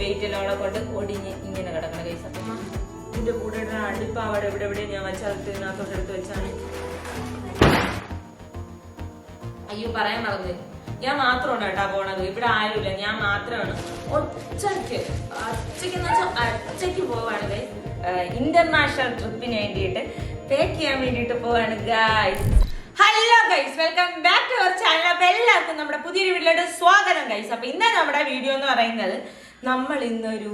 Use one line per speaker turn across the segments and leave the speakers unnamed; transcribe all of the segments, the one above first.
Wait എല്ലാം അവിടെ കൊണ്ട് ഒടിഞ്ഞ് ഇങ്ങനെ കിടക്കണ കൈസ് അപ്പം ഇതിന്റെ കൂടെ ഇടുന്ന അടുപ്പ് അവിടെ എവിടെ എവിടെ ഞാൻ വെച്ചാൽ ഇതിനകത്തോട്ട് എടുത്ത് വെച്ചാണ്. അയ്യോ പറയാൻ മറന്നു. ഞാൻ മാത്രമാണ് കേട്ടാ പോണത്. ഇവിടെ ആരുമില്ല. ഞാൻ മാത്രമാണ്. ഒച്ചയ്ക്ക് ഒച്ചയ്ക്ക് എന്ന് വെച്ചാൽ ഒച്ചയ്ക്ക് പോവാണ് ഇന്റർനാഷണൽ ട്രിപ്പിന് വേണ്ടിയിട്ട് പേക്ക് ചെയ്യാൻ വേണ്ടിയിട്ട് പോവാണ് guys hello guys welcome back to our channel അപ്പൊ എല്ലാവർക്കും നമ്മുടെ പുതിയൊരു വീഡിയോയുടെ സ്വാഗതം ഗൈസ് അപ്പൊ ഇന്ന് നമ്മുടെ വീഡിയോ എന്ന് പറയുന്നത് നമ്മൾ ഇന്നൊരു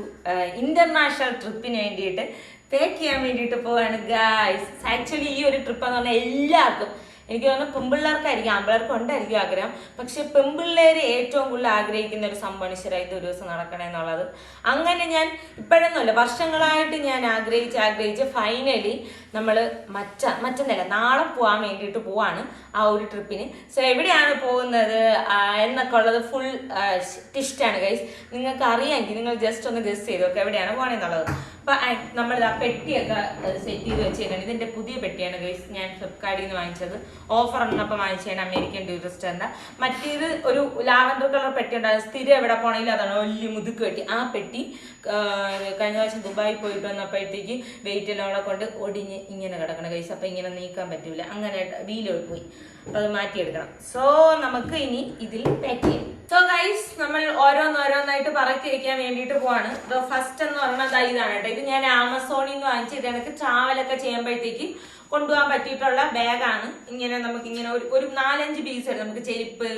ഇന്റർനാഷണൽ ട്രിപ്പിന് വേണ്ടിയിട്ട് പാക്ക് ചെയ്യാൻ വേണ്ടിയിട്ട് പോവാണ് ഗായ്സ് ആക്ച്വലി ഈ ഒരു ട്രിപ്പ് എന്ന് പറഞ്ഞാൽ എല്ലാവർക്കും. എനിക്ക് തോന്നുന്നു പെമ്പിള്ളേർക്കായിരിക്കും ആമ്പിള്ളേർക്ക് ഉണ്ടായിരിക്കും ആഗ്രഹം. പക്ഷെ പെമ്പിള്ളേർ ഏറ്റവും കൂടുതൽ ആഗ്രഹിക്കുന്ന ഒരു സംഭവമാണ് ശരായിട്ട് ഒരു ദിവസം നടക്കണേ എന്നുള്ളത്. അങ്ങനെ ഞാൻ ഇപ്പോഴൊന്നുമല്ല വർഷങ്ങളായിട്ട് ഞാൻ ആഗ്രഹിച്ച് ആഗ്രഹിച്ച് ഫൈനലി നമ്മൾ മറ്റ മറ്റന്നല്ല നാളെ പോകാൻ വേണ്ടിയിട്ട് പോവാണ്. ആ ഒരു ട്രിപ്പിന്. സോ എവിടെയാണ് പോകുന്നത്? എന്നൊക്കെ ഉള്ളത് ഫുൾ ടിസ്റ്റാണ് ഗൈസ് നിങ്ങൾക്ക് അറിയാമെങ്കിൽ നിങ്ങൾ ജസ്റ്റ് ഒന്ന് ഗസ് ചെയ്ത് എവിടെയാണ് പോകണമെന്നുള്ളത് അപ്പൊ നമ്മൾ ആ പെട്ടിയൊക്കെ സെറ്റ് ചെയ്ത് വെച്ചേക്കാണ്. ഇതിന്റെ പുതിയ പെട്ടിയാണ് ഗൈസ് ഞാൻ ഫ്ലിപ്കാർട്ടിൽ നിന്ന് വാങ്ങിച്ചത്. ഓഫർ ഉള്ളപ്പോൾ വാങ്ങിച്ചതാണ് അമേരിക്കൻ ടൂറിസ്റ്റ് എന്ന. മറ്റേത് ഒരു ലാവൻഡർ കളർ പെട്ടി ഉണ്ടായിരുന്നു സ്ഥിരം എവിടെ പോകണമെങ്കിലും അതാണ്. വലിയ മുതുക്ക് പെട്ടി. ആ പെട്ടി കഴിഞ്ഞ പ്രാവശ്യം ദുബായി പോയിട്ട് വന്നപ്പോഴത്തേക്ക് വെയിറ്റ് എല്ലാം കൊണ്ട് ഒടിഞ്ഞ് ഇങ്ങനെ കിടക്കണം ഗൈസ് അപ്പൊ ഇങ്ങനെ നീക്കാൻ പറ്റൂല. അങ്ങനെ വീലോട്ട് പോയി. അത് മാറ്റിയെടുക്കണം. സോ നമുക്ക് ഇനി ഇതിൽ പാക്ക് ചെയ്യാം. സോ ഗൈസ് നമ്മൾ ഓരോന്നോരോന്നായിട്ട് പറക്കി വെക്കാൻ വേണ്ടിയിട്ട് പോവാണ്. ഫസ്റ്റ് എന്ന് പറഞ്ഞാൽ ഇതാണ് കേട്ടോ. ഇത് ഞാൻ ആമസോണിൽ നിന്ന് വാങ്ങിച്ച ഇത് എനിക്ക് ട്രാവലൊക്കെ ചെയ്യുമ്പോഴത്തേക്ക് കൊണ്ടുപോകാൻ പറ്റിയിട്ടുള്ള ബാഗാണ് ഇങ്ങനെ നമുക്ക് ഇങ്ങനെ ഒരു ഒരു നാലഞ്ച് പീസ് ആണ് നമുക്ക് ചെരുപ്പ്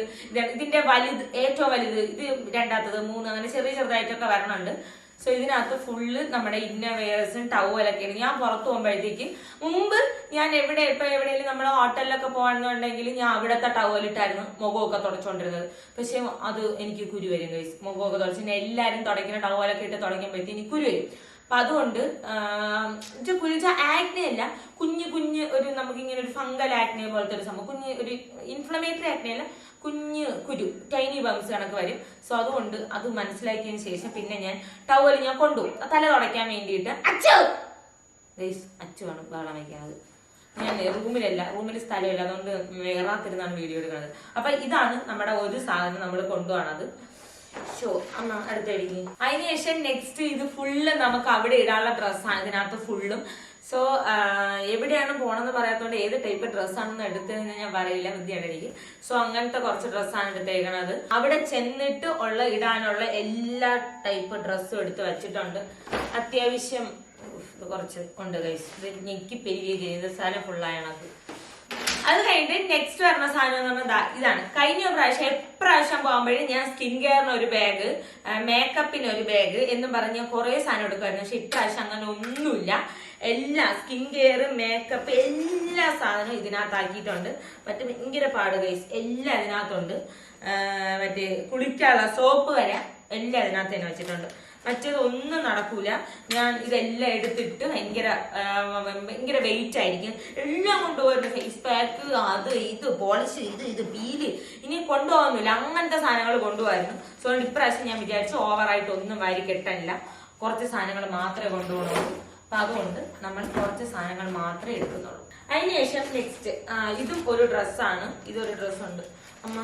ഇതിന്റെ വലുത് ഏറ്റവും വലുത് ഇത് രണ്ടാമത്തത് മൂന്ന് അങ്ങനെ ചെറിയ ചെറുതായിട്ടൊക്കെ വരണുണ്ട്. സോ ഇതിനകത്ത് ഫുള്ള് നമ്മുടെ ഇന്നവേഴ്സും ടവലൊക്കെയാണ് ഞാൻ പുറത്ത് പോകുമ്പോഴത്തേക്കും മുമ്പ് ഞാൻ എവിടെ ഇപ്പൊ എവിടെയെങ്കിലും നമ്മൾ ഹോട്ടലിലൊക്കെ പോകണമെന്നുണ്ടെങ്കിൽ ഞാൻ അവിടുത്തെ ടവലിട്ടായിരുന്നു മുഖമൊക്കെ തുടച്ചുകൊണ്ടിരുന്നത് പക്ഷെ അത് എനിക്ക് കുരു വരും കൈസ് മുഖമൊക്കെ തുടച്ച്. എല്ലാവരും തുടയ്ക്കുന്ന ടവലൊക്കെ ഇട്ട് തുടങ്ങിയപ്പോഴത്തേക്ക് എനിക്ക് കുരു വരും. അപ്പൊ അതുകൊണ്ട് പുരിച്ച ആക്നെ അല്ല കുഞ്ഞ് കുഞ്ഞ് ഒരു നമുക്ക് ഇങ്ങനെ ഒരു ഫംഗൽ ആക്നെ പോലത്തെ ഒരു സംഭവം. കുഞ്ഞ് ഒരു ഇൻഫ്ലമേറ്ററി ആക്നെ അല്ല കുഞ്ഞ് കുരു ടൈനി ബംസ് കണക്ക് വരും. സോ അതുകൊണ്ട് അത് മനസ്സിലാക്കിയതിന് ശേഷം പിന്നെ ഞാൻ ടവൽ ഞാൻ കൊണ്ടുപോകും. തല തുടയ്ക്കാൻ വേണ്ടിയിട്ട് അച്ചു! ഗൈസ് അച്ചുവാണ് ബഹളം വയ്ക്കുന്നത് ഞാൻ റൂമിലല്ല റൂമിൽ സ്ഥലമില്ല. അതുകൊണ്ട് വേറാത്തിരുന്നാണ് വീഡിയോ എടുക്കുന്നത്. അപ്പൊ ഇതാണ് നമ്മുടെ ഒരു സാധനം നമ്മൾ കൊണ്ടുപോകണത് അതിനുശേഷം നെക്സ്റ്റ് ഇത് ഫുള്ള് നമുക്ക് അവിടെ ഇടാനുള്ള ഡ്രസ്സാണ് ഇതിനകത്ത് ഫുള്ളും സോ എവിടെയാണ് പോണെന്ന് പറയാത്തോണ്ട് ഏത് ടൈപ്പ് ഡ്രസ്സാണെന്ന് എടുത്തതെന്ന് ഞാൻ പറയില്ല. വിദ്യാടടിക്ക് സോ അങ്ങനത്തെ കുറച്ച് ഡ്രസ്സാണ് എടുത്തേക്കണത്. അവിടെ ചെന്നിട്ട് ഉള്ള ഇടാനുള്ള എല്ലാ ടൈപ്പ് ഡ്രസ്സും എടുത്ത് വെച്ചിട്ടുണ്ട്. അത്യാവശ്യം കുറച്ച് ഉണ്ട് കഴിച്ചു ഇത് ഞെക്കി പെരുകി ചെയ്ത് സ്ഥലം ഫുള്ളായണത് അത് കഴിഞ്ഞിട്ട് നെക്സ്റ്റ് വരുന്ന സാധനം എന്ന് പറഞ്ഞാൽ ഇതാണ്. കഴിഞ്ഞ പ്രാവശ്യം എപ്രാവശ്യം പോകുമ്പോഴും ഞാൻ സ്കിൻ കെയറിന് ഒരു ബാഗ് മേക്കപ്പിന് ഒരു ബാഗ് എന്നും പറഞ്ഞ് കുറെ സാധനം എടുക്കുമായിരുന്നു പക്ഷെ ഇപ്രാവശ്യം അങ്ങനെ ഒന്നുമില്ല. എല്ലാ സ്കിൻ കെയർ മേക്കപ്പ് എല്ലാ സാധനവും ഇതിനകത്താക്കിയിട്ടുണ്ട്. മറ്റേ ഭയങ്കര പാട് ഗൈസ് എല്ലാം ഇതിനകത്തുണ്ട്. മറ്റേ കുളിക്കാനുള്ള സോപ്പ് വരെ എല്ലാം ഇതിനകത്ത് തന്നെ വെച്ചിട്ടുണ്ട്. മറ്റേത് ഒന്നും നടക്കൂല. ഞാൻ ഇതെല്ലാം എടുത്തിട്ട് ഭയങ്കര ഭയങ്കര വെയിറ്റ് ആയിരിക്കും. എല്ലാം കൊണ്ടുപോകുന്നു ഫേസ് പാക്ക് അത് ഇത് പോളിഷ് ഇത് ഇത് പീൽ ഇനി കൊണ്ടുപോകുന്നില്ല അങ്ങനത്തെ സാധനങ്ങൾ കൊണ്ടുപോകായിരുന്നു സോ ഇപ്രാവശ്യം ഞാൻ വിചാരിച്ചു ഓവറായിട്ട് ഒന്നും വാരി കെട്ടാനില്ല കുറച്ച് സാധനങ്ങൾ മാത്രമേ കൊണ്ടുപോകുന്നുള്ളൂ അപ്പൊ അതുകൊണ്ട് നമ്മൾ കുറച്ച് സാധനങ്ങൾ മാത്രമേ എടുക്കുന്നുള്ളൂ. അതിനുശേഷം നെക്സ്റ്റ് ഇതും ഒരു ഡ്രസ്സാണ് ഇതൊരു ഡ്രസ്സുണ്ട് അമ്മ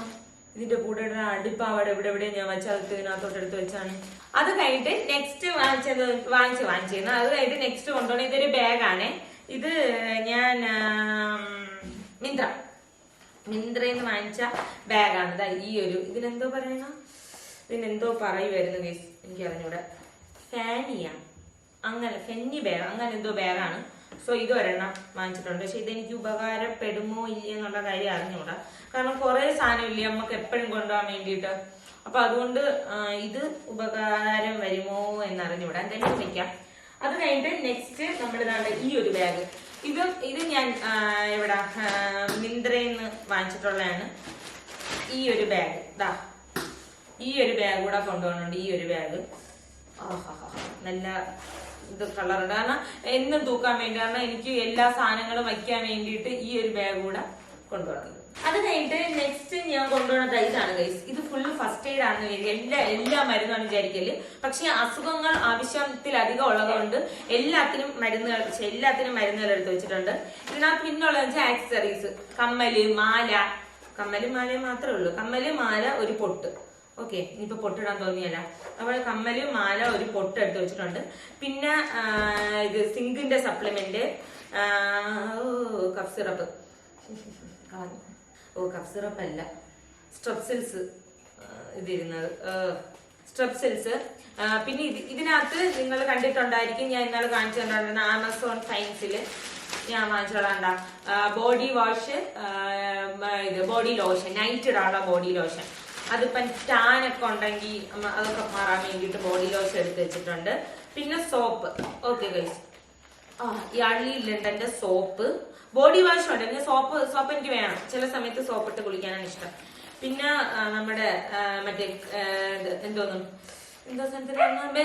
ഇതിന്റെ കൂടെ ഇടുന്ന അടുപ്പ് അവിടെ എവിടെ എവിടെ ഞാൻ വെച്ചാൽ അത് ഇതിനകത്തോട്ട് എടുത്ത് വെച്ചാണ്. അത് കഴിഞ്ഞിട്ട് നെക്സ്റ്റ് വാങ്ങിച്ചത് വാങ്ങിച്ച് വാങ്ങിച്ചിരുന്നു അത് കഴിഞ്ഞിട്ട് നെക്സ്റ്റ് കൊണ്ടുപോകണം ഇതൊരു ബാഗാണ്. ഇത് ഞാൻ മിന്ത്ര. മിന്ത്രയിൽ വാങ്ങിച്ച ബാഗാണ്. ഇതാ ഈ ഒരു ഇതിനെന്തോ പറയണ? ഇതിനെന്തോ പറയുമായിരുന്നു ഗൈസ് എനിക്ക് അറിഞ്ഞൂടെ ഫാനിയ. അങ്ങനെ ഫെന്നി ബാഗ് അങ്ങനെ എന്തോ ബാഗാണ്. സോ ഇത് ഒരെണ്ണം വാങ്ങിച്ചിട്ടുണ്ട്. പക്ഷെ ഇതെനിക്ക് ഉപകാരപ്പെടുമോ ഇല്ല എന്നുള്ള കാര്യം അറിഞ്ഞുകൂടാ. കാരണം കുറെ സാധനം ഇല്ലേ നമുക്ക് എപ്പോഴും കൊണ്ടുപോകാൻ വേണ്ടിയിട്ട്? അപ്പൊ അതുകൊണ്ട് ഇത് ഉപകാരം വരുമോ എന്ന് അറിഞ്ഞൂടാ എന്തായാലും വെക്കാം അത് കഴിഞ്ഞിട്ട് നെക്സ്റ്റ് ഇതാണ് ഈ ഒരു ബാഗ് ഇത് ഇത് ഞാൻ എവിടെ മിന്ത്രയിൽ നിന്ന് വാങ്ങിച്ചിട്ടുള്ളതാണ്. ഈ ഒരു ബാഗ് ദാ ഈ ഒരു ബാഗ് കൂടെ കൊണ്ടുപോകുന്നുണ്ട് ഈ ഒരു ബാഗ് നല്ല ഇത് കളറുണ്ട് കാരണം എന്നും തൂക്കാൻ വേണ്ടി കാരണം എനിക്ക് എല്ലാ സാധനങ്ങളും വയ്ക്കാൻ വേണ്ടിയിട്ട് ഈ ഒരു ബാഗ് കൂടെ കൊണ്ടുപോകുന്നത് അത് കഴിഞ്ഞിട്ട് നെക്സ്റ്റ് ഞാൻ കൊണ്ടുപോകുന്ന ഇതാണ് ഗൈസ് ഇത് ഫുള്ള് ഫസ്റ്റ് എയ്ഡ് ആണെന്ന് വിചാരിക്കുക. എല്ലാ എല്ലാ മരുന്നാണ് വിചാരിക്കൽ. പക്ഷെ അസുഖങ്ങൾ ആവശ്യത്തിലധികം ഉള്ളതുകൊണ്ട് എല്ലാത്തിനും മരുന്നുകൾ എല്ലാത്തിനും മരുന്നുകൾ എടുത്ത് വെച്ചിട്ടുണ്ട്. ഇതിനകത്ത് പിന്നുള്ളത് വെച്ചാൽ ആക്സറീസ് കമ്മൽ മാല. കമ്മൽ മാല മാത്രമേ ഉള്ളൂ. കമ്മൽ മാല ഒരു പൊട്ട്. ഓക്കെ ഇനിയിപ്പോ പൊട്ടിടാൻ തോന്നിയല്ല. അപ്പോൾ കമ്മലും മാല ഒരു പൊട്ട് എടുത്ത് വെച്ചിട്ടുണ്ട്. പിന്നെ ഇത് സിങ്കിന്റെ സപ്ലിമെന്റ് കഫ് സിറപ്പ് ഓ കഫ് സിറപ്പ് അല്ല. സ്ട്രെപ്സിൽസ് ഇതിരുന്നത്. സ്ട്രെപ്സിൽസ് പിന്നെ ഇത് ഇതിനകത്ത് നിങ്ങൾ കണ്ടിട്ടുണ്ടായിരിക്കും ഞാൻ ഇന്നലെ കാണിച്ചു ആമസോൺ സയൻസിൽ ഞാൻ വാങ്ങിച്ചോളാണ്ട ബോഡി വാഷ് ഇത് ബോഡി ലോഷൻ നൈറ്റ് ഇടാനുള്ള ബോഡി ലോഷൻ അതിപ്പം ടാൻ ഒക്കെ ഉണ്ടെങ്കിൽ അതൊക്കെ മാറാൻ വേണ്ടിയിട്ട് ബോഡി ലോഷൻ എടുത്ത് വെച്ചിട്ടുണ്ട്. പിന്നെ സോപ്പ് ഓക്കെ ഗൈസ് ആ ഈ അള്ളിയിലുണ്ട് സോപ്പ് ബോഡി വാഷ് ഉണ്ട്? പിന്നെ സോപ്പ് സോപ്പ് എനിക്ക് വേണം. ചില സമയത്ത് സോപ്പ് ഇട്ട് കുളിക്കാനാണ് ഇഷ്ടം. പിന്നെ നമ്മുടെ മറ്റേ എന്തോന്നും? എന്തോ സാധനത്തിന്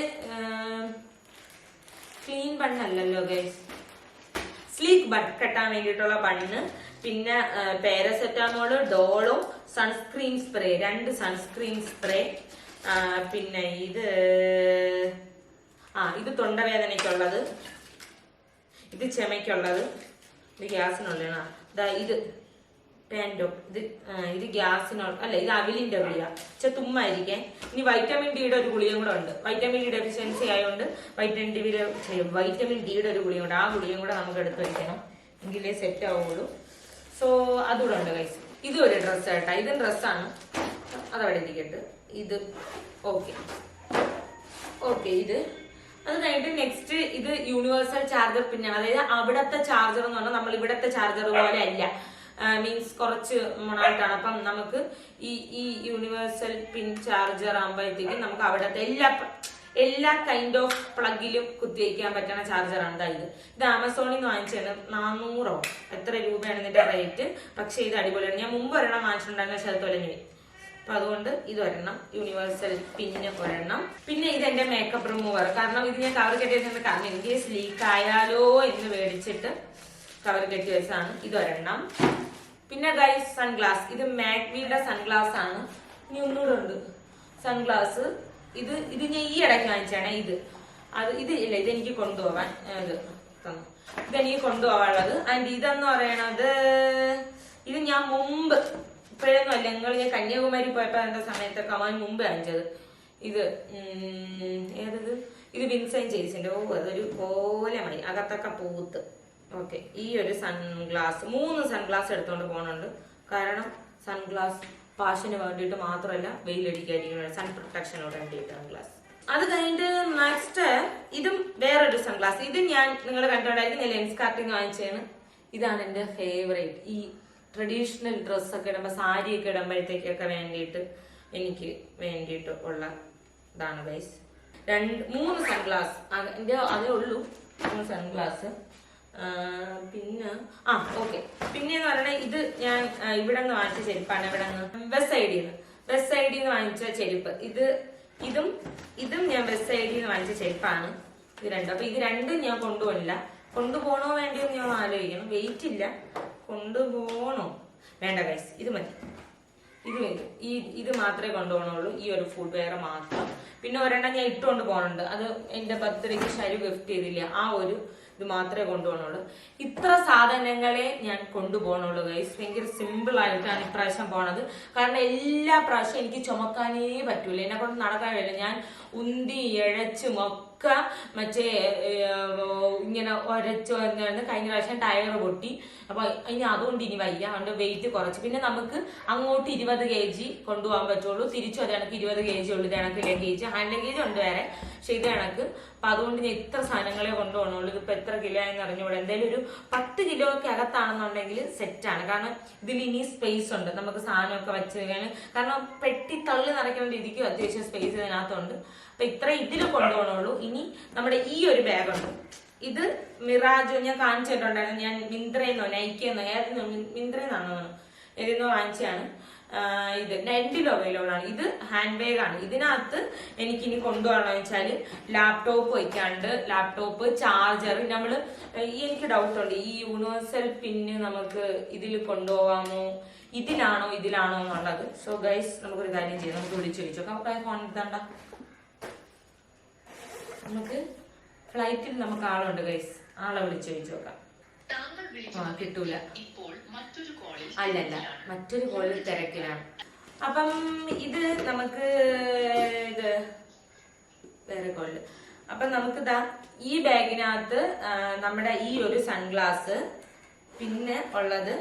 ക്ലീൻ ബണ്ണല്ലല്ലോ ഗൈസ് സ്ലീക്ക് ബൺ കെട്ടാൻ വേണ്ടിയിട്ടുള്ള ബണ്ണ് പിന്നെ പാരസെറ്റാമോൾ ഡോളും സൺസ്ക്രീൻ സ്പ്രേ രണ്ട് സൺസ്ക്രീൻ സ്പ്രേ. പിന്നെ ഇത് ആ ഇത് തൊണ്ടവേദനയ്ക്കുള്ളത്. ഇത് ചെമയ്ക്കുള്ളത് ഇത് ഗ്യാസിനുള്ളതാണ്. ദാ ഇത് പാൻഡോ ഇത് ഇത് ഗ്യാസിനുള്ള അല്ല ഇത് അവിലിന്റെ ഗുളിക പക്ഷെ തുമ്മായിരിക്കേ ഇനി വൈറ്റമിൻ ഡിയുടെ ഒരു ഗുളിയും കൂടെ ഉണ്ട്. വൈറ്റമിൻ ഡി ഡെഫിഷ്യൻസി ആയതുകൊണ്ട് വൈറ്റമിൻ ഡിയുടെ വൈറ്റമിൻ ഡിയുടെ ഒരു ഗുളികയും കൂടെ ആ ഗുളിയും കൂടെ നമുക്ക് എടുത്ത് വയ്ക്കണം എങ്കിലേ സെറ്റ് ആവുള്ളൂ. സോ അതുകൂടെ ഉണ്ട് ഗൈസ് ഇതും ഒരു ഡ്രസ്സ് കേട്ടോ ഇതും ഡ്രസ്സാണ് അതവിടെ ഇരിക്കട്ടെ. ഇത് ഓക്കെ ഓക്കെ ഇത്. അത് കഴിഞ്ഞിട്ട് നെക്സ്റ്റ് ഇത് യൂണിവേഴ്സൽ ചാർജർ പിന്നാണ് അതായത് അവിടത്തെ ചാർജർ എന്ന് പറഞ്ഞാൽ നമ്മൾ ഇവിടത്തെ ചാർജർ പോലെ അല്ല. മീൻസ് കുറച്ച് മണായിട്ടാണ്. അപ്പം നമുക്ക് ഈ ഈ യൂണിവേഴ്സൽ പിൻ ചാർജർ ആകുമ്പോഴത്തേക്കും നമുക്ക് അവിടത്തെ എല്ലാ എല്ലാ കൈൻഡ് ഓഫ് പ്ലഗിലും കുത്തിവെക്കാൻ പറ്റുന്ന ചാർജറാണ് ഇതായത് ഇത്. ആമസോണിൽ നിന്ന് വാങ്ങിച്ചത് നാനൂറോ എത്ര രൂപയാണ് ഇതിന്റെ റേറ്റ് പക്ഷെ ഇത് അടിപൊളിയാണ്. ഞാൻ മുമ്പ് ഒരെണ്ണം വാങ്ങിച്ചിട്ടുണ്ടായിരുന്നു പക്ഷെ അത് തൊലഞ്ഞു അപ്പൊ അതുകൊണ്ട് ഇത് ഒരെണ്ണം യൂണിവേഴ്സൽ പിന്നെ ഒരെണ്ണം. പിന്നെ ഇത് എന്റെ മേക്കപ്പ് റിമൂവർ കാരണം ഇത് ഞാൻ കവർ കെട്ടി വെച്ചിട്ടുണ്ട് കാരണം ഇൻ കേസ് ലീക്ക് ആയാലോ എന്ന് മേടിച്ചിട്ട് കവർ കെട്ടി വെച്ചതാണ്. ഇത് ഒരെണ്ണം. പിന്നെ ഗൈസ് സൺഗ്ലാസ് ഇത് മാക്വിയുടെ സൺഗ്ലാസ് ആണ്. ഇനി ഒന്നുകൂടെ ഉണ്ട്. സൺഗ്ലാസ് ഇത് ഇത് ഞാൻ ഈ ഇടയ്ക്ക് വാങ്ങിച്ചാണ് ഇത്. അത് ഇത് ഇല്ല ഇത് എനിക്ക് കൊണ്ടുപോവാൻ ഇത് തന്നു. ഇതെനിക്ക് കൊണ്ടുപോകാനുള്ളത് ആൻഡ് ഇതെന്ന് പറയണത് ഇത് ഞാൻ മുമ്പ് ഇപ്പോഴൊന്നും അല്ല നിങ്ങൾ ഞാൻ കന്യാകുമാരി പോയപ്പോ എന്റെ സമയത്തൊക്കെ അവൻ മുമ്പ് വാങ്ങിച്ചത് ഇത് ഏതത്? ഇത് വിൻസൈൻ ചേച്ചിന്റെ ഓ അതൊരു പോലെ മണി അകത്തൊക്കെ പൂത്ത്. ഓക്കെ ഈ ഒരു സൺഗ്ലാസ് മൂന്ന് സൺഗ്ലാസ് എടുത്തുകൊണ്ട് പോകുന്നുണ്ട് കാരണം സൺഗ്ലാസ് പാഷന് വേണ്ടിയിട്ട് മാത്രമല്ല വെയിലടിക്കാതിരിക്കുന്ന സൺ പ്രൊട്ടക്ഷനോട് വേണ്ടിയിട്ട് സൺഗ്ലാസ് അത് കഴിഞ്ഞിട്ട് നെക്സ്റ്റ് ഇതും വേറൊരു സൺഗ്ലാസ് ഇത് ഞാൻ നിങ്ങൾ കണ്ടിട്ടുണ്ടായിരുന്നു ഞാൻ ലെൻസ് കാർട്ടിങ് വാങ്ങിച്ചാണ് ഇതാണ് എന്റെ ഫേവറേറ്റ് ഈ ട്രഡീഷണൽ ഡ്രസ്സൊക്കെ ഇടുമ്പോൾ ഒക്കെ ഇടുമ്പോഴത്തേക്കൊക്കെ വേണ്ടിയിട്ട് എനിക്ക് വേണ്ടിയിട്ട് ഉള്ള ഇതാണ് ഗൈസ് രണ്ട് മൂന്ന് സൺഗ്ലാസ് എന്റെ അതേ ഉള്ളൂ. മൂന്ന് സൺഗ്ലാസ് പിന്നെ ആ ഓക്കെ പിന്നെ എന്ന് പറയുന്നത് ഇത് ഞാൻ ഇവിടെ നിന്ന് വാങ്ങിച്ച ചെരുപ്പാണ് ഇവിടെ നിന്ന് ബസ് സൈഡിൽ നിന്ന് ബസ് സൈഡിൽ നിന്ന് വാങ്ങിച്ച ചെരുപ്പ്. ഇത് ഇതും ഇതും ഞാൻ വെസ് സൈഡിൽ നിന്ന് വാങ്ങിച്ച ചെരുപ്പാണ്. ഇത് രണ്ടും. അപ്പൊ ഇത് രണ്ടും ഞാൻ കൊണ്ടുപോകില്ല കൊണ്ടുപോകണോ വേണ്ടിയോ ഞാൻ ആലോചിക്കണം. വെയിറ്റ് ഇല്ല. കൊണ്ടുപോകണോ വേണ്ട ഗൈസ് ഇത് മതി. ഇത് മതി. ഈ ഇത് മാത്രമേ കൊണ്ടുപോകണുള്ളൂ ഈ ഒരു ഫുഡ് വെയർ മാത്രം. പിന്നെ ഒരെണ്ണം ഞാൻ ഇട്ടുകൊണ്ട് പോകുന്നുണ്ട് അത് എന്റെ ബർത്ത്ഡേക്ക് ശരി ഗിഫ്റ്റ് ചെയ്തില്ല. ആ ഒരു ഇത് മാത്രമേ കൊണ്ടുപോകണുള്ളൂ ഇത്ര സാധനങ്ങളെ ഞാൻ കൊണ്ടുപോകണുള്ളൂ ഗൈസ് ഭയങ്കര സിമ്പിൾ ആയിട്ടാണ് ഇപ്രാവശ്യം പോണത്. കാരണം എല്ലാ പ്രാവശ്യം എനിക്ക് ചുമക്കാനേ പറ്റൂല. എന്നെ കൊണ്ട് നടക്കാൻ കഴിയില്ല. ഞാൻ ഉന്തി ഇഴച്ചും മറ്റേ ഇങ്ങനെ ഒരച്ച് വന്നാണ് കഴിഞ്ഞ പ്രാവശ്യം ടയർ പൊട്ടി. അപ്പൊ ഇനി അതുകൊണ്ട് ഇനി വയ്യ. അതുകൊണ്ട് വെയിറ്റ് കുറച്ച്. പിന്നെ നമുക്ക് അങ്ങോട്ട് ഇരുപത് കെ ജി കൊണ്ടുപോകാൻ പറ്റുള്ളൂ. തിരിച്ചു അത് കണക്ക് ഇരുപത് കെ ജി ഉള്ളു. ഇത് കണക്ക് ജി ഹാൻഡ് ലഗേജ് ഉണ്ട് വേറെ. പക്ഷെ ഇത് കണക്ക്. അപ്പൊ അതുകൊണ്ട് ഞാൻ ഇത്ര സാധനങ്ങളെ കൊണ്ടുപോകണുള്ളൂ. ഇതിപ്പോ എത്ര കിലോ എന്ന് അറിഞ്ഞുകൂടെ. എന്തായാലും ഒരു പത്ത് കിലോയ്ക്ക് അകത്താണെന്നുണ്ടെങ്കിൽ സെറ്റാണ് കാരണം ഇതിൽ ഇനി സ്പേസ് ഉണ്ട്. നമുക്ക് സാധനമൊക്കെ വെച്ച് കാരണം പെട്ടി തള്ളി നിറയ്ക്കേണ്ട രീതിക്ക് അത്യാവശ്യം സ്പേസ് ഇതിനകത്തുണ്ട്. അപ്പൊ ഇത്ര ഇതിൽ കൊണ്ടുപോകണുള്ളൂ. ഇനി നമ്മുടെ ഈ ഒരു ബാഗ് ഉണ്ട്. ഇത് മിറാജോ ഞാൻ കാണിച്ചിട്ടുണ്ടായിരുന്നു ഞാൻ മിന്ത്രയെന്നോ നൈക്കെന്നോ ഏതെന്നോ മിന്ത്രയെന്നാണോ ഏതെന്നോ വാങ്ങിച്ചതാണ്. ആ, ഇത് രണ്ടിലോ അവൈലബിൾ ആണ് ഇത് ഹാൻഡ് ബാഗ് ആണ്. ഇതിനകത്ത് എനിക്ക് ഇനി കൊണ്ടുപോകണമെന്ന് വെച്ചാൽ ലാപ്ടോപ്പ് വയ്ക്കാണ്ട് ലാപ്ടോപ്പ് ചാർജർ നമ്മൾ എനിക്ക് ഡൗട്ട് ഉണ്ട്. ഈ യൂണിവേഴ്സൽ പിന്ന് നമുക്ക് ഇതിൽ കൊണ്ടുപോകാമോ? ഇതിലാണോ ഇതിലാണോ എന്നുള്ളത്. സോ ഗൈസ് നമുക്കൊരു കാര്യം ചെയ്യാം. നമുക്ക് വിളിച്ചു ചോദിച്ചു നോക്കാം ഫോൺ എടുത്തണ്ട? നമുക്ക് ഫ്ലൈറ്റിൽ നമുക്ക് ആളുണ്ട് ഗൈസ് ആളെ വിളിച്ചു ചോദിച്ചു നോക്കാം. ആ കിട്ടൂല.
കോളിൽ
അല്ലല്ല മറ്റൊരു കോളിൽ തിരക്കിലാണ്. അപ്പം ഇത് നമുക്ക് ഇത് വേറെ കോളിൽ അപ്പം നമുക്ക് ദാ ഈ ബാഗിനകത്ത് നമ്മുടെ ഈ ഒരു സൺഗ്ലാസ് പിന്നെ ഉള്ളത്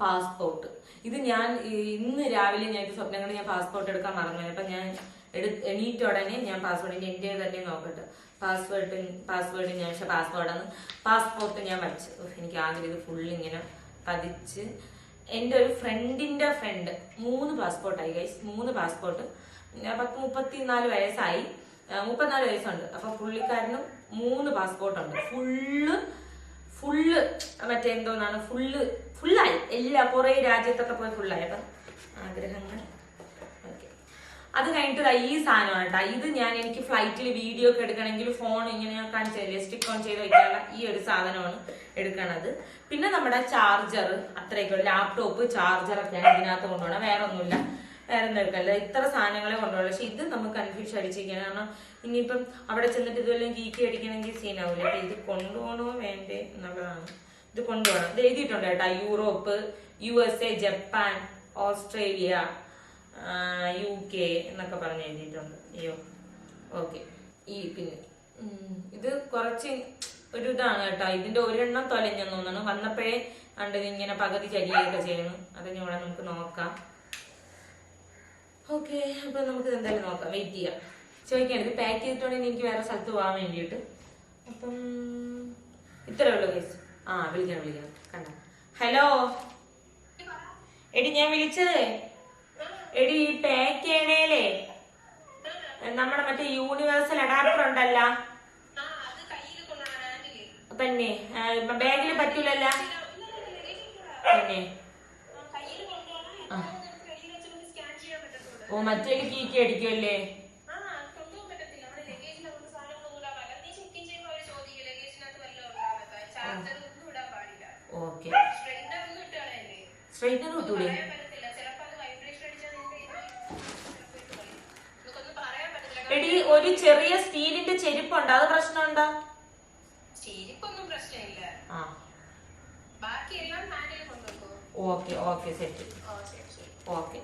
പാസ്പോർട്ട് ഇത് ഞാൻ ഇന്ന് രാവിലെ ഞാൻ സ്വപ്നം കണ്ട് ഞാൻ പാസ്പോർട്ട് എടുക്കാൻ മറന്നു അപ്പൊ ഞാൻ എടു എണീറ്റ ഉടനെ ഞാൻ പാസ്പോർട്ട് എന്റെ തന്നെ നോക്കട്ടെ. പാസ്വേഡ് പാസ്വേഡ് ഞാൻ പക്ഷെ പാസ്വേഡാണ് പാസ്പോർട്ട് ഞാൻ വരച്ചു. എനിക്ക് ആഗ്രഹം ഇത് ഫുള്ള് ഇങ്ങനെ പതിച്ച്. എന്റെ ഒരു ഫ്രണ്ടിന്റെ ഫ്രണ്ട് മൂന്ന് പാസ്പോർട്ടായി ഗൈസ് മൂന്ന് പാസ്പോർട്ട് പത്ത് മുപ്പത്തിനാല് വയസ്സായി. മുപ്പത്തിനാല് വയസ്സുണ്ട്. അപ്പൊ പുള്ളിക്കാരനും മൂന്ന് പാസ്പോർട്ടുണ്ട് ഫുള്ള് ഫുള്ള് മറ്റേ എന്തോന്നാണ്? ഫുള്ള് ഫുള്ളായി എല്ലാ കുറേ രാജ്യത്തൊക്കെ പോയി ഫുള്ളായി അപ്പം ആഗ്രഹങ്ങൾ അത് കഴിഞ്ഞിട്ട് ഈ സാധനമാണ് കേട്ടോ. ഇത് ഞാൻ എനിക്ക് ഫ്ലൈറ്റിൽ വീഡിയോ ഒക്കെ എടുക്കണമെങ്കിൽ ഫോൺ ഇങ്ങനെ കാണിച്ചില്ലേ സ്റ്റിക്ക് ഓൺ ചെയ്ത് വെക്കാനുള്ള ഈ ഒരു സാധനമാണ് എടുക്കണത്. പിന്നെ നമ്മുടെ ചാർജർ അത്രയൊക്കെ ലാപ്ടോപ്പ് ചാർജർ ഒക്കെയാണ് ഇതിനകത്ത് കൊണ്ടുപോകണം. വേറെ ഒന്നുമില്ല വേറെ ഒന്നും എടുക്കല്ല ഇത്ര സാധനങ്ങളെ കൊണ്ടുപോകണം. പക്ഷെ ഇത് നമുക്ക് കൺഫ്യൂഷൻ അടിച്ചിരിക്കണം കാരണം ഇനിയിപ്പം അവിടെ ചെന്നിട്ട് ഇതുവല്ലം ഗീക്കി അടിക്കണമെങ്കിൽ സീനാവില്ല അപ്പൊ ഇത് കൊണ്ടുപോകണോ വേണ്ടേ എന്നുള്ളതാണ്. ഇത് കൊണ്ടുപോകണം. ഇത് എഴുതിയിട്ടുണ്ട് കേട്ടോ. Europe U S A Japan Australia U K എന്നൊക്കെ പറഞ്ഞ് എഴുതിയിട്ടുണ്ട്. അയ്യോ. ഓക്കെ. ഈ പിന്നെ ഇത് കുറച്ച് ഒരു ഇതാണ് കേട്ടോ. ഇതിന്റെ ഒരെണ്ണം തൊലഞ്ഞെന്ന് തോന്നുന്നു. വന്നപ്പോഴേ കണ്ട് ഇങ്ങനെ പകുതി ചരിയൊക്കെ ചെയ്യുന്നു. അത് ഇവിടെ നമുക്ക് നോക്കാം. ഓക്കെ അപ്പൊ നമുക്ക് എന്തായാലും നോക്കാം. വെയിറ്റ് ചെയ്യാം. ചോദിക്കാൻ ഇത് പാക്ക് ചെയ്തിട്ടുണ്ടെങ്കിൽ എനിക്ക് വേറെ സ്ഥലത്ത് പോകാൻ വേണ്ടിയിട്ട്. അപ്പം ഇത്രേ ഉള്ളൂ കേസ് ആ വിളിക്കാം വിളിക്കാം. കണ്ട? ഹലോ എടി ഞാൻ വിളിച്ചത്. എടി ഈ പാക്ക് ചെയ്യണേലേ നമ്മുടെ മറ്റേ യൂണിവേഴ്സൽ അഡാപ്റ്റർ ഉണ്ടല്ലോ. തന്നെ ബാഗിൽ പറ്റൂലല്ല. തന്നെ. ഓ മറ്റേ കീക്കി അടിക്കുമല്ലേ ഓക്കെ. സ്ട്രൈറ്റർ കിട്ടൂലേ എടി ഒരു ചെറിയ സ്റ്റീലിന്റെ ചെരുപ്പുണ്ട്? അത് പ്രശ്നമുണ്ടോ?
ചീരിപ്പൊന്നും പ്രശ്നമില്ല.
ആ.
ഹാൻഡിൽ കൊണ്ടുവെക്കോ.
Okay okay set.
ശരി
ഓക്കെ.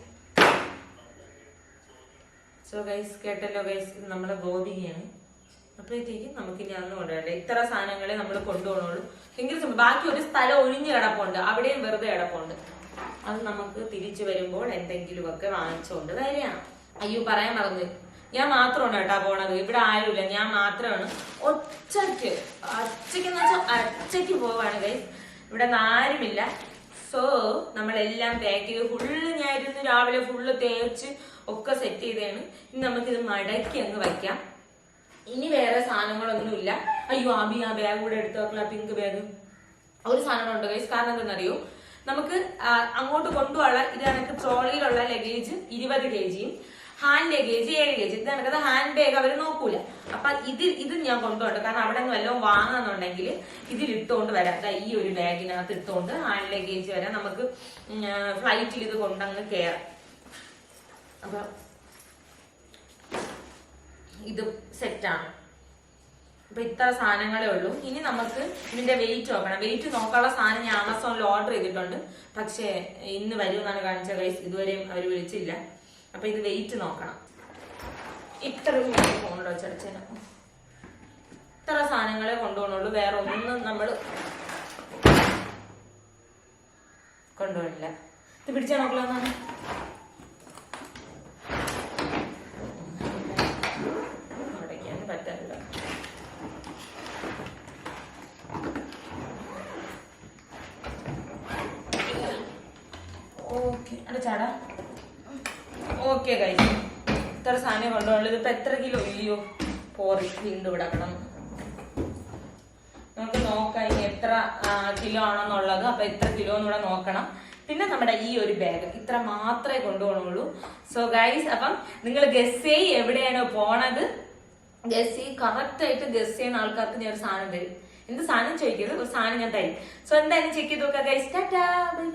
സോ ഗൈസ് കേട്ടല്ലോ ഗൈസ് നമ്മളെ ഗോപികയാണ് അപ്പോഴത്തേക്കും നമുക്ക് ഇനി അന്ന് കൊണ്ടുപോകണ്ടേ ഇത്ര സാധനങ്ങളെ നമ്മൾ കൊണ്ടുപോകണുള്ളൂ. എങ്കിൽ ബാക്കി ഒരു സ്ഥലം ഒഴിഞ്ഞ് കിടപ്പുണ്ട്. അവിടെയും വെറുതെ കിടപ്പുണ്ട്. അത് നമുക്ക് തിരിച്ചു വരുമ്പോൾ എന്തെങ്കിലുമൊക്കെ വാങ്ങിച്ചുകൊണ്ട് വരികയാണ് അയ്യോ പറയാൻ മറന്നു. ഞാൻ മാത്രമാണ് കേട്ടാ പോണത്. ഇവിടെ ആരുമില്ല. ഞാൻ മാത്രമാണ്. ഒച്ചയ്ക്ക് എന്ന് വെച്ചാൽ അച്ചയ്ക്ക് പോവാണ് ഗൈസ് ഇവിടെ ആരുമില്ല. സോ നമ്മളെല്ലാം പാക്ക് ചെയ്ത് ഫുള്ള് ഞാൻ ഇരുന്ന് രാവിലെ ഫുള്ള് തേച്ച് ഒക്കെ സെറ്റ് ചെയ്തതാണ്. ഇനി നമുക്കിത് മടക്കി അങ്ങ് വയ്ക്കാം. ഇനി വേറെ സാധനങ്ങളൊന്നുമില്ല. അയ്യോ ആബി ആ ബാഗ് കൂടെ എടുത്തു പിങ്ക് ബാഗ് ഒരു സാധനം ഉണ്ട് ഗൈസ് കാരണം എന്താണെന്നറിയോ? നമുക്ക് അങ്ങോട്ട് കൊണ്ടുപോകാനുള്ള ഇത് ട്രോളിയിലുള്ള ലഗേജ് ഇരുപത് കെ ജിയും ഹാൻഡ് ലഗേജ് ഏഴ് ലഗേജ് ഇത് നടക്കുന്നത് ഹാൻഡ് ബാഗ് അവർ നോക്കൂല. അപ്പൊ ഇത് ഇത് ഞാൻ കൊണ്ടുപോകട്ടെ കാരണം അവിടെ നിന്ന് വല്ലതും വാങ്ങാന്നുണ്ടെങ്കിൽ ഇതിൽ ഇട്ടുകൊണ്ട് വരാം. ഈ ഒരു ബാഗിനകത്ത് ഇട്ടുകൊണ്ട് ഹാൻഡ് ലഗേജ് വരാം നമുക്ക് ഫ്ലൈറ്റിൽ ഇത് കൊണ്ടങ്ങ് കയറാം അപ്പൊ ഇത് സെറ്റാണ് അപ്പൊ ഇത്ര സാധനങ്ങളേ ഉള്ളൂ. ഇനി നമുക്ക് ഇതിന്റെ വെയിറ്റ് നോക്കണം. വെയിറ്റ് നോക്കാനുള്ള സാധനം ഞാൻ ആമസോണിൽ ഓർഡർ ചെയ്തിട്ടുണ്ട്. പക്ഷേ ഇന്ന് വരുമെന്നാണ് കാണിച്ച കൈസ് ഇതുവരെയും അവർ വിളിച്ചില്ല. അപ്പൊ ഇത് വെയിറ്റ് നോക്കണം. ഇത്രയും പോകണല്ലോ ചെറുച്ചേന ഇത്ര സാധനങ്ങളെ കൊണ്ടുപോകണുള്ളൂ വേറെ ഒന്നും നമ്മൾ കൊണ്ടുപോയില്ല ഇത് പിടിച്ചാൽ നോക്കലാന്നാണ് അടച്ചാടാ ഓക്കെ കഴിച്ചു ഇത്ര സാധനം കൊണ്ടുപോകണം ഇതിപ്പോ എത്ര കിലോ? ഇല്ലയോ പോറി വീണ്ടും ഇടക്കണം നമുക്ക് നോക്കാം ഇനി എത്ര കിലോ ആണെന്നുള്ളത്. അപ്പൊ എത്ര കിലോ എന്നൂടെ നോക്കണം. പിന്നെ നമ്മുടെ ഈ ഒരു ബാഗ് ഇത്ര മാത്രമേ കൊണ്ടുപോകണുള്ളൂ സോ ഗൈസ് അപ്പം നിങ്ങൾ ഗസ് ചെയ് എവിടെയാണോ പോണത്. ഗസ് ചെയ് കറക്റ്റ് ആയിട്ട് ഗസ് ചെയ്യുന്ന ആൾക്കാർക്ക് ഞാൻ ഒരു സാധനം തരും. എന്ത് സാധനം ചോദിക്കരുത്? ഒരു സാധനം ഞാൻ തരും. സോ എന്തായാലും ചെക്ക് ചെയ്ത് നോക്കാം ഗൈസ് ടാറ്റാ ബൈ